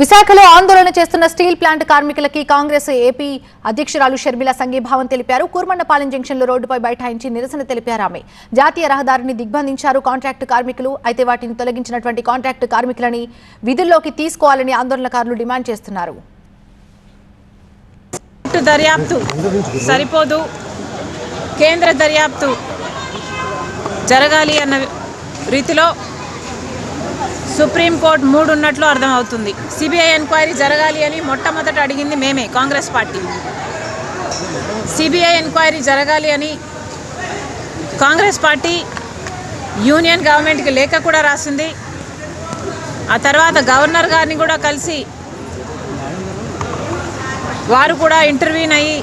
విశాఖలో ఆందోళన చేస్తున్న స్టీల్ ప్లాంట్ కార్మికులకి కాంగ్రెస్ ఏపీ అధ్యక్షురాలు షర్మిల సంఘీభావం తెలిపారు. కూర్మండపాలెం జంక్షన్లో రోడ్డుపై బైఠాయించి నిరసన తెలిపారు ఆమె. జాతీయ రహదారిని దిగ్బంధించారు కాంట్రాక్టు కార్మికులు. అయితే వాటిని తొలగించినటువంటి కాంట్రాక్టు కార్మికులని విధుల్లోకి తీసుకోవాలని ఆందోళనకారులు డిమాండ్ చేస్తున్నారు. దర్యాప్తు సరిపోదు. కేంద్ర దర్యాప్తు జరగాలి అన్న రీతిలో సుప్రీంకోర్టు మూడు ఉన్నట్లు అర్థమవుతుంది. సిబిఐ ఎంక్వైరీ జరగాలి అని మొట్టమొదట అడిగింది మేమే కాంగ్రెస్ పార్టీ. సిబిఐ ఎంక్వైరీ జరగాలి అని కాంగ్రెస్ పార్టీ యూనియన్ గవర్నమెంట్కి లేఖ కూడా రాసింది. ఆ తర్వాత గవర్నర్ గారిని కూడా కలిసి వారు కూడా ఇంటర్వ్యూన్ అయ్యి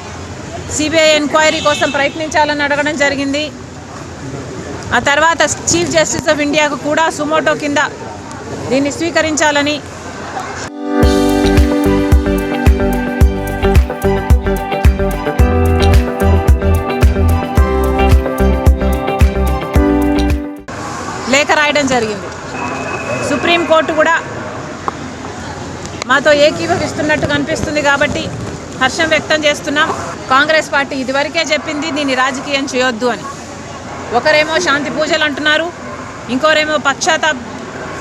సిబిఐ ఎంక్వైరీ కోసం ప్రయత్నించాలని అడగడం జరిగింది. ఆ తర్వాత చీఫ్ జస్టిస్ ఆఫ్ ఇండియాకు కూడా సుమోటో కింద దీన్ని స్వీకరించాలని లేఖ రాయడం జరిగింది. సుప్రీంకోర్టు కూడా మాతో ఏకీభవిస్తున్నట్టు కనిపిస్తుంది కాబట్టి హర్షం వ్యక్తం చేస్తున్నాం. కాంగ్రెస్ పార్టీ ఇదివరకే చెప్పింది దీన్ని రాజకీయం చేయొద్దు అని. ఒకరేమో శాంతి పూజలు అంటున్నారు ఇంకోరేమో పశ్చాత్తాప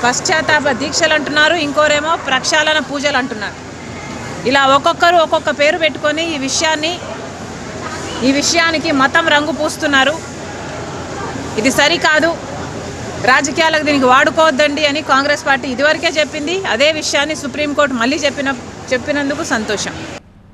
పశ్చాత్తాప దీక్షలు అంటున్నారు ఇంకోరేమో ప్రక్షాళన పూజలు అంటున్నారు. ఇలా ఒక్కొక్కరు ఒక్కొక్క పేరు పెట్టుకొని ఈ విషయాన్ని ఈ విషయానికి మతం రంగు పూస్తున్నారు. ఇది సరికాదు. రాజకీయాలకు దీనికి వాడుకోవద్దండి అని కాంగ్రెస్ పార్టీ ఇదివరకే చెప్పింది. అదే విషయాన్ని సుప్రీంకోర్టు మళ్ళీ చెప్పిన చెప్పినందుకు సంతోషం.